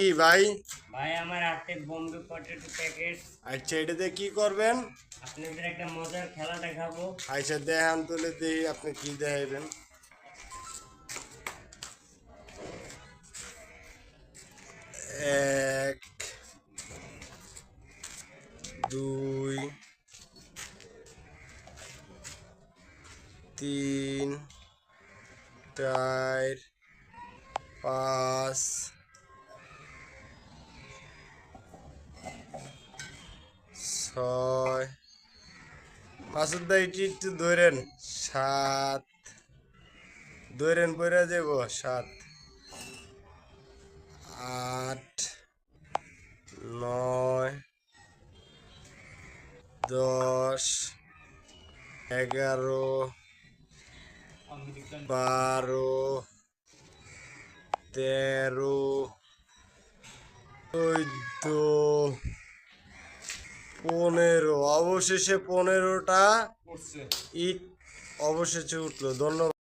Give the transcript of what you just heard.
কি ভাই? ভাই আমার হাতে বম্বে পটেটো প্যাকেট আচ্ছা এটাতে কি করবেন? আপনাদের একটা মজার খেলা দেখাবো। আচ্ছা দেখান তুলে দিই আপনি কি দেখাইবেন। এক দুই তিন চার পাঁচ ছয়। মাসুদ ভাই এটি একটু ধরেন, সাত। ধরেন পরে যাব, সাত। আট, নয়, দশ, এগারো, বারো, তেরো, চোদ্দ। পনেরো অবশেষে পনেরোটা ইট অবশেষে উঠল ধন্যবাদ।